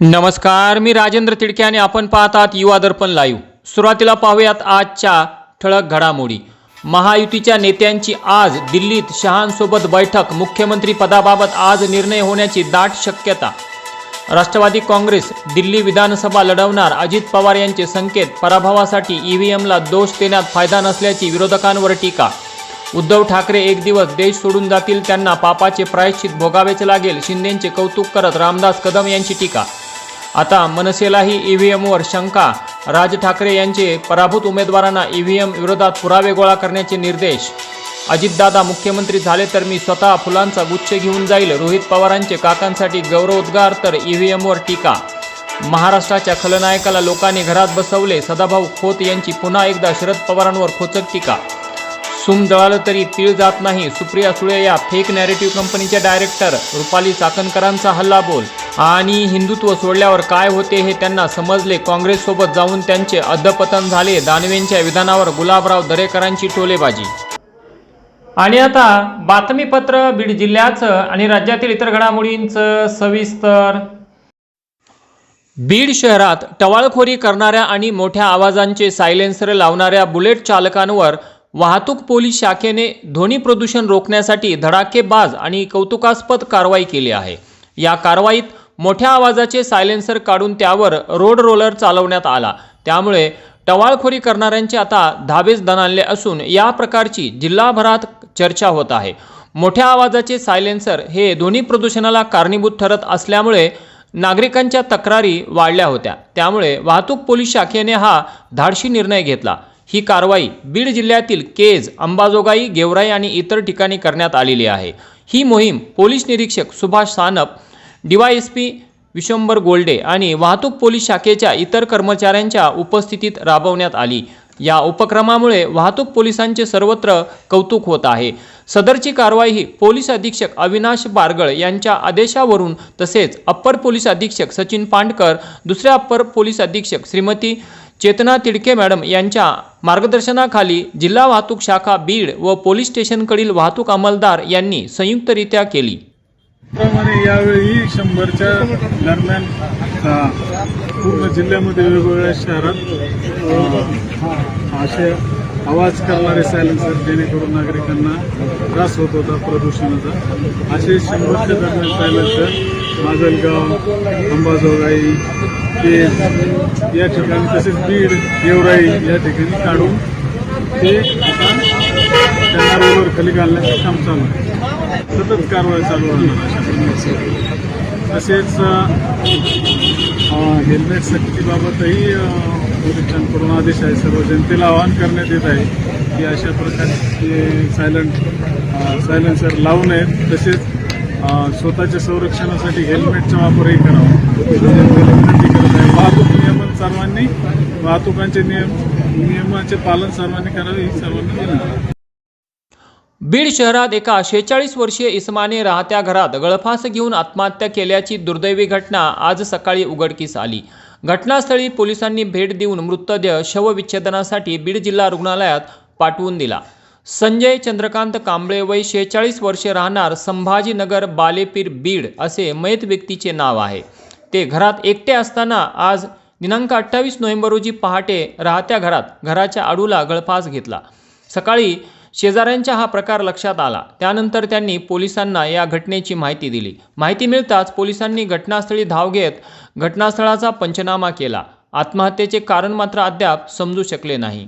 नमस्कार मी राजेंद्र तिडके आणि आपण पाहतात युवा दर्पण लाईव्ह सुरुवातीला पाहूयात आजच्या ठळक घडामोडी. महायुतीच्या नेत्यांची आज दिल्लीत शहांसोबत बैठक. मुख्यमंत्री पदाबाबत आज निर्णय होण्याची दाट शक्यता. राष्ट्रवादी काँग्रेस दिल्ली विधानसभा लढवणार अजित पवार यांचे संकेत. पराभवासाठी ईव्हीएमला दोष देण्यात फायदा नसल्याची विरोधकांवर टीका. उद्धव ठाकरे एक दिवस देश सोडून जातील त्यांना पापाचे प्रायश्चित भोगावेच लागेल शिंदेंचे कौतुक करत रामदास कदम यांची टीका. आता मनसेलाही ईव्हीएमवर शंका. राज ठाकरे यांचे पराभूत उमेदवारांना ईव्हीएम विरोधात पुरावे गोळा करण्याचे निर्देश. अजितदादा मुख्यमंत्री झाले तर मी स्वतः फुलांचा गुच्छ घेऊन जाईल. रोहित पवारांचे काकांसाठी गौरवोद्गार तर ईव्हीएमवर टीका. महाराष्ट्राच्या खलनायकाला लोकांनी घरात बसवले. सदाभाऊ खोत यांची पुन्हा एकदा शरद पवारांवर खोचक टीका. सुम जळालं तरी तीळ जात नाही. सुप्रिया सुळे या फेक नॅरेटिव्ह कंपनीच्या डायरेक्टर रुपाली चाकणकरांचा हल्ला बोल. आणि हिंदुत्व सोडल्यावर काय होते हे त्यांना समजले. काँग्रेससोबत जाऊन त्यांचे अधपतन झाले. दानवेंच्या विधानावर गुलाबराव दरेकरांची टोलेबाजी. आणि आता बातमीपत्र बीड जिल्ह्याचं आणि राज्यातील इतर घडामोडींचं सविस्तर. बीड शहरात टवाळखोरी करणाऱ्या आणि मोठ्या आवाजांचे सायलेन्सर लावणाऱ्या बुलेट चालकांवर वाहतूक पोलीस शाखेने ध्वनी प्रदूषण रोखण्यासाठी धडाकेबाज आणि कौतुकास्पद कारवाई केली आहे. या कारवाईत मोठ्या आवाजाचे सायलेन्सर काढून त्यावर रोड रोलर चालवण्यात आला. त्यामुळे टवाळखोरी करणाऱ्यांचे आता धाबेच दणाणले असून या प्रकारची जिल्हाभरात चर्चा होत आहे. मोठ्या आवाजाचे सायलेन्सर हे ध्वनी प्रदूषणाला कारणीभूत ठरत असल्यामुळे नागरिकांच्या तक्रारी वाढल्या होत्या. त्यामुळे वाहतूक पोलीस शाखेने हा धाडशी निर्णय घेतला. ही कारवाई बीड जिल्ह्यातील केज अंबाजोगाई गेवराई आणि इतर ठिकाणी करण्यात आलेली आहे. ही मोहीम पोलीस निरीक्षक सुभाष सानप डीवायएसपी विश्वंभर गोल्डे आणि वाहतूक पोलीस शाखेच्या इतर कर्मचाऱ्यांच्या उपस्थितीत राबवण्यात आली. या उपक्रमामुळे वाहतूक पोलिसांचे सर्वत्र कौतुक होत आहे. सदरची कारवाई ही पोलीस अधीक्षक अविनाश बारगळ यांच्या आदेशावरून तसेच अप्पर पोलीस अधीक्षक सचिन पांडकर दुसऱ्या अप्पर पोलीस अधीक्षक श्रीमती चेतना तिडके मॅडम यांच्या मार्गदर्शनाखाली जिल्हा वाहतूक शाखा बीड व पोलीस स्टेशनकडील वाहतूक अंमलदार यांनी संयुक्तरित्या केली. त्याप्रमाणे यावेळी शंभरच्या दरम्यान पूर्ण जिल्ह्यामध्ये वेगवेगळ्या शहरात असे आवाज करणारे सायलेन्सर जेणेकरून नागरिकांना त्रास होत होता प्रदूषणाचा. असे शंभरच्या दरम्यान सायलेन्सर माजलगाव अंबाजोगाई केज या ठिकाणी तसेच बीड गेवराई या ठिकाणी काढून ते आता त्यांना रोडवर खाली घालण्याचं काम चालू आहे. सतत कारवाई चालू राहणार तसेच हेल्मेट सक्तीबाबतही पोलिसांकडून आदेश आहे. सर्व जनतेला आवाहन करण्यात येत आहे की अशा प्रकारचे सायलंट सायलेन्सर लावू नयेत. तसेच स्वतःच्या संरक्षणासाठी हेल्मेटचा वापरही करावा. वाहतूक नियमन सर्वांनी वाहतुकांचे नियम नियमाचे पालन सर्वांनी करावे ही सर्वांनी बीड शहरात एका शेहेचाळीस वर्षीय इसमाने राहत्या घरात गळफास घेऊन आत्महत्या केल्याची दुर्दैवी घटना आज सकाळी उघडकीस आली. घटनास्थळी पोलिसांनी भेट देऊन मृतदेह शवविच्छेदनासाठी बीड जिल्हा रुग्णालयात पाठवून दिला. संजय चंद्रकांत कांबळे वय शेहेचाळीस वर्षे राहणार संभाजीनगर बालेपीर बीड असे मयत व्यक्तीचे नाव आहे. ते घरात एकटे असताना आज दिनांक अठ्ठावीस नोव्हेंबर रोजी पहाटे राहत्या घरात घराच्या आडूला गळफास घेतला. सकाळी शेजाऱ्यांच्या हा प्रकार लक्षात आला. त्यानंतर त्यांनी पोलिसांना या घटनेची माहिती दिली. माहिती मिळताच पोलिसांनी घटनास्थळी धाव घेत घटनास्थळाचा पंचनामा केला. आत्महत्येचे कारण मात्र अद्याप समजू शकले नाही.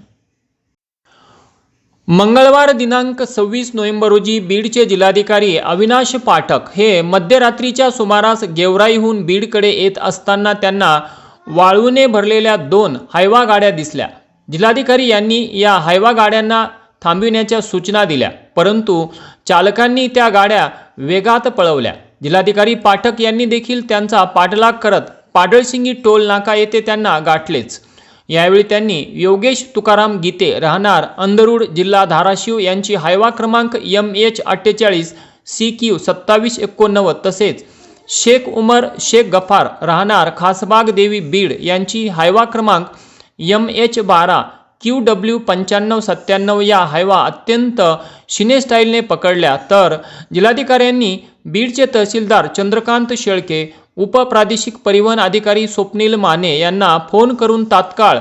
मंगळवार दिनांक सव्वीस नोव्हेंबर रोजी बीडचे जिल्हाधिकारी अविनाश पाठक हे मध्यरात्रीच्या सुमारास गेवराईहून बीडकडे येत असताना त्यांना वाळूने भरलेल्या दोन हायवा गाड्या दिसल्या. जिल्हाधिकारी यांनी या हायवा गाड्यांना थांबविण्याच्या सूचना दिल्या. परंतु चालकांनी त्या गाड्या वेगात पळवल्या. जिल्हाधिकारी पाठक यांनी देखील त्यांचा पाठलाग करत पाडळसिंगी टोल नाका येथे त्यांना गाठलेच. यावेळी त्यांनी योगेश तुकाराम गीते राहणार अंदरूड जिल्हा धाराशिव यांची हायवा क्रमांक एम एच अठ्ठेचाळीस सी क्यू सत्तावीस एकोणनव्वद तसेच शेख उमर शेख गफार राहणार खासबाग देवी बीड यांची हायवा क्रमांक एम एच बारा क्यू डब्ल्यू पंच्याण्णव सत्त्याण्णव या हायवा अत्यंत शिने स्टाईलने पकडल्या. तर जिल्हाधिकाऱ्यांनी बीडचे तहसीलदार चंद्रकांत शेळके उपप्रादेशिक परिवहन अधिकारी स्वप्नील माने यांना फोन करून तात्काळ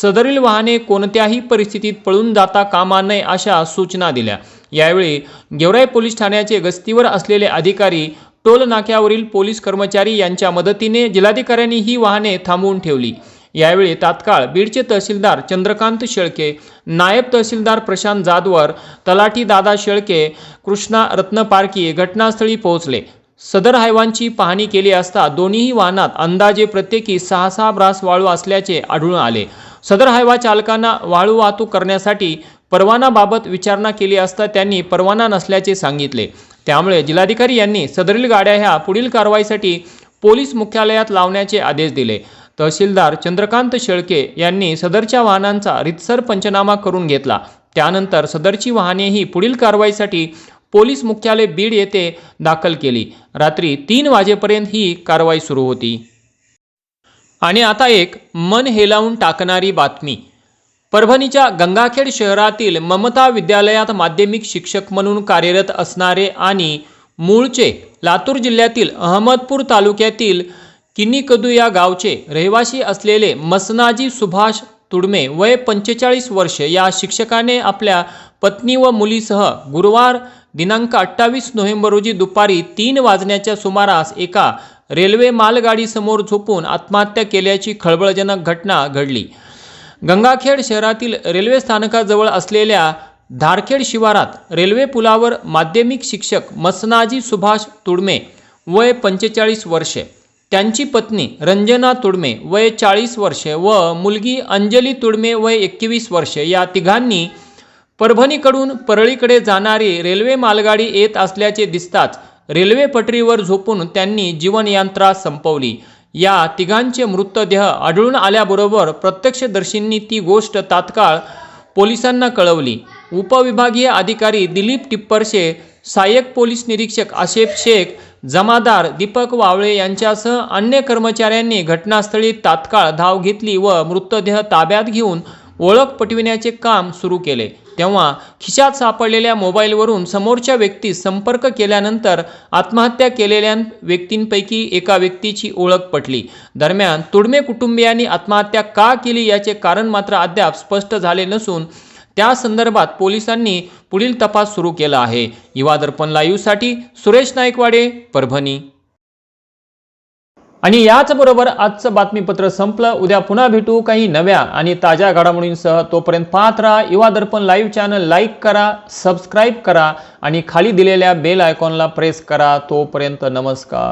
सदरील वाहने कोणत्याही परिस्थितीत पळून जाता कामा नये अशा सूचना दिल्या. यावेळी गेवराई पोलीस ठाण्याचे गस्तीवर असलेले अधिकारी टोल नाक्यावरील पोलीस कर्मचारी यांच्या मदतीने जिल्हाधिकाऱ्यांनी ही वाहने थांबवून ठेवली. यावेळी तात्काळ बीडचे तहसीलदार चंद्रकांत शेळके नायब तहसीलदार प्रशांत जाधवर तलाठी दादा शेळके कृष्णा रत्न पारकी घटनास्थळी पोहोचले. सदर हायवांची पाहणी केली असता दोन्हीही वाहनात अंदाजे प्रत्येकी सहा सहा ब्रास वाळू असल्याचे आढळून आले. सदर हायवा चालकांना वाळू वाहतूक करण्यासाठी परवानाबाबत विचारणा केली असता त्यांनी परवाना नसल्याचे सांगितले. त्यामुळे जिल्हाधिकारी यांनी सदरील गाड्या ह्या पुढील कारवाईसाठी पोलीस मुख्यालयात लावण्याचे आदेश दिले. तहसीलदार चंद्रकांत शेळके यांनी सदरच्या वाहनांचा रितसर पंचनामा करून घेतला. त्यानंतर सदरची वाहनेही पुढील कारवाईसाठी पोलीस मुख्यालय बीड येथे दाखल केली. रात्री तीन वाजेपर्यंत ही कारवाई सुरू होती. आणि आता एक मन हेलावून टाकणारी बातमी. परभणीच्या गंगाखेड शहरातील ममता विद्यालयात माध्यमिक शिक्षक म्हणून कार्यरत असणारे आणि मूळचे लातूर जिल्ह्यातील अहमदपूर तालुक्यातील किन्नीकदू या गावचे रहिवासी असलेले मसनाजी सुभाष तुडमे वय पंचेचाळीस वर्ष या शिक्षकाने आपल्या पत्नी व मुलीसह गुरुवार दिनांक अठ्ठावीस नोव्हेंबर रोजी दुपारी तीन वाजण्याच्या सुमारास एका रेल्वे मालगाडीसमोर झोपून आत्महत्या केल्याची खळबळजनक घटना घडली. गंगाखेड शहरातील रेल्वे स्थानकाजवळ असलेल्या धारखेड शिवारात रेल्वे पुलावर माध्यमिक शिक्षक मसनाजी सुभाष तुडमे वय पंचेचाळीस वर्षे त्यांची पत्नी रंजना तुडमे वय चाळीस वर्षे व मुलगी अंजली तुडमे वय एकवीस वर्षे या तिघांनी परभणीकडून परळीकडे जाणारी रेल्वे मालगाडी येत असल्याचे दिसताच रेल्वे पटरीवर झोपून त्यांनी जीवनयात्रा संपवली. या तिघांचे मृतदेह आढळून आल्याबरोबर प्रत्यक्षदर्शींनी ती गोष्ट तात्काळ पोलिसांना कळवली. उपविभागीय अधिकारी दिलीप टिप्परशे सहाय्यक पोलीस निरीक्षक आशेफ शेख जमादार दीपक वावळे यांच्यासह अन्य कर्मचाऱ्यांनी घटनास्थळी तात्काळ धाव घेतली व मृतदेह ताब्यात घेऊन ओळख पटविण्याचे काम सुरू केले. तेव्हा खिशात सापडलेल्या मोबाईलवरून समोरच्या व्यक्तीस संपर्क केल्यानंतर आत्महत्या केलेल्या व्यक्तींपैकी एका व्यक्तीची ओळख पटली. दरम्यान तुडमे कुटुंबियांनी आत्महत्या का केली याचे कारण मात्र अद्याप स्पष्ट झाले नसून त्या संदर्भात पोलिसांनी पुढील तपास सुरू केला आहे. युवा दर्पण लाईव्हसाठी सुरेश नाईकवाडे परभणी. आणि याचबरोबर आजचं बातमीपत्र संपलं. उद्या पुन्हा भेटू काही नव्या आणि ताज्या घडामोडींसह. तोपर्यंत पाहत राहा Yuva Darpan live channel. Like करा सबस्क्राईब करा आणि खाली दिलेल्या बेल आयकॉनला प्रेस करा. तोपर्यंत नमस्कार.